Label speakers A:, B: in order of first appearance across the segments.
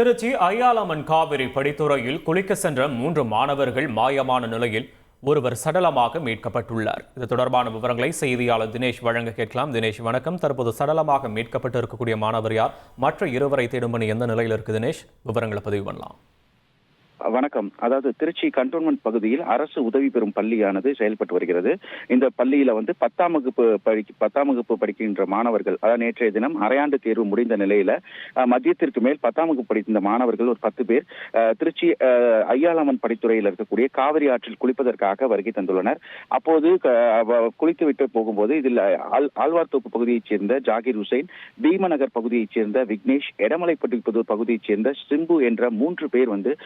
A: திருச்சி ஐயாலம்மன் காவிரி படித்துறையில் குளிக்க சென்ற மூன்று மாணவர்கள் மாயமான நிலையில் ஒருவர் சடலமாக மீட்கப்பட்டுள்ளார். இது தொடர்பான விவரங்களை செய்தியாளர் தினேஷ் வழங்க கேட்கலாம். தினேஷ் வணக்கம். தற்போது சடலமாக மீட்கப்பட்டு இருக்கக்கூடிய மாணவர் யார்? மற்ற இருவரை தேடும் பணி எந்த நிலையில் இருக்கு தினேஷ்? விவரங்களை பதிவு பண்ணலாம்.
B: வணக்கம். அதாவது திருச்சி கண்டோன்மெண்ட் பகுதியில் அரசு உதவி பெறும் பள்ளியானது செயல்பட்டு வருகிறது. இந்த பள்ளியில வந்து பத்தாம் வகுப்பு படி பத்தாம் வகுப்பு படிக்கின்ற மாணவர்கள் அதாவது நேற்றைய தினம் அரையாண்டு தேர்வு முடிந்த நிலையில மதியத்திற்கு மேல் பத்தாம் வகுப்பு படித்த மாணவர்கள் ஒரு பத்து பேர் திருச்சி ஐயாளம்மன் படித்துறையில் இருக்கக்கூடிய காவிரி ஆற்றில் குளிப்பதற்காக வருகை தந்துள்ளனர். அப்போது க- அவ- குளித்துவிட்டு போகும்போது இதில் ஆல்- ஆழ்வார்த்தோப்பு பகுதியைச் சேர்ந்த ஜாகிர் ஹுசைன் பீமநகர் பகுதியைச் சேர்ந்த விக்னேஷ் எடமலைப்பட்டி பகுதியைச் சேர்ந்த சிம்பு என்ற மூன்று பேர் வந்து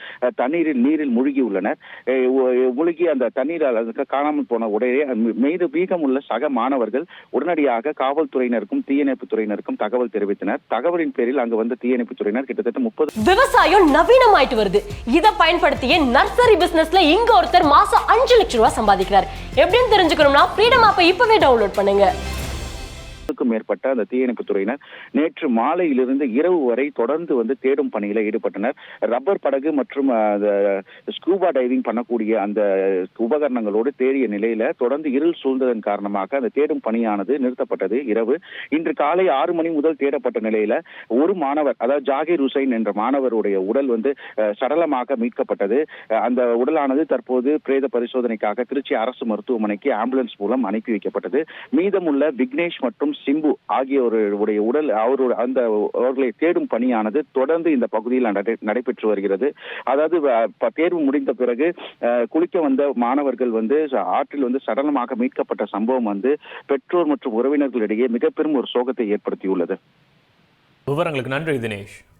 B: தண்ணீரில் நீரில் மூழ்கியுள்ளனர் மூழ்கி அந்த தண்ணீரால் காணாமல் போன உடனே மீது வீகமுள்ள சக மாணவர்கள் உடனடியாக காவல்துறையினருக்கும் தீயணைப்பு துறையினருக்கும் தகவல் தெரிவித்தனர். தகவலின் பேரில் அங்கு வந்த தீயணைப்பு துறையினர் கிட்டத்தட்ட முப்பது
C: விவசாயம் நவீனமாயிட்டு வருது. இதை பயன்படுத்தியே நர்சரி பிசினஸ்ல இங்க ஒருத்தர் மாசம் அஞ்சு லட்சம் ரூபாய் சம்பாதிக்கிறார். எப்படின்னு தெரிஞ்சுக்கணும்னா ஃப்ரீடம் ஆப்பை இப்பவே டவுன்லோட் பண்ணுங்க.
B: க்கும் மேற்பட்ட அந்த தீயணைப்பு துறையினர் நேற்று மாலையிலிருந்து இரவு வரை தொடர்ந்து வந்து தேடும் பணியில் ஈடுபட்டனர். ரப்பர் படகு மற்றும் ஸ்கூபா டைவிங் பண்ணக்கூடிய அந்த உபகரணங்களோடு தேடிய நிலையில தொடர்ந்து இருள் சூழ்ந்ததன் காரணமாக அந்த தேடும் பணியானது நிறுத்தப்பட்டது இரவு. இன்று காலை ஆறு மணி முதல் தேடப்பட்ட நிலையில ஒரு மாணவர் அதாவது ஜாகிர் ஹுசைன் என்ற மாணவருடைய உடல் வந்து சடலமாக மீட்கப்பட்டது. அந்த உடலானது தற்போது பிரேத பரிசோதனைக்காக திருச்சி அரசு மருத்துவமனைக்கு ஆம்புலன்ஸ் மூலம் அனுப்பி வைக்கப்பட்டது. மீதமுள்ள விக்னேஷ் மற்றும் சிம்பு ஆகியோருடைய உடல் அவருடைய அந்த அவர்களை தேடும் பணியானது தொடர்ந்து இந்த பகுதியில் நடை- நடைபெற்று வருகிறது. அதாவது தேர்வு முடிந்த பிறகு குளிக்க வந்த மாணவர்கள் வந்து ஆற்றில் வந்து சடலமாக மீட்கப்பட்ட சம்பவம் வந்து பெற்றோர் மற்றும் உறவினர்களிடையே மிக பெரும் ஒரு சோகத்தை ஏற்படுத்தியுள்ளது.
A: விவரங்களுக்கு நன்றி தினேஷ்.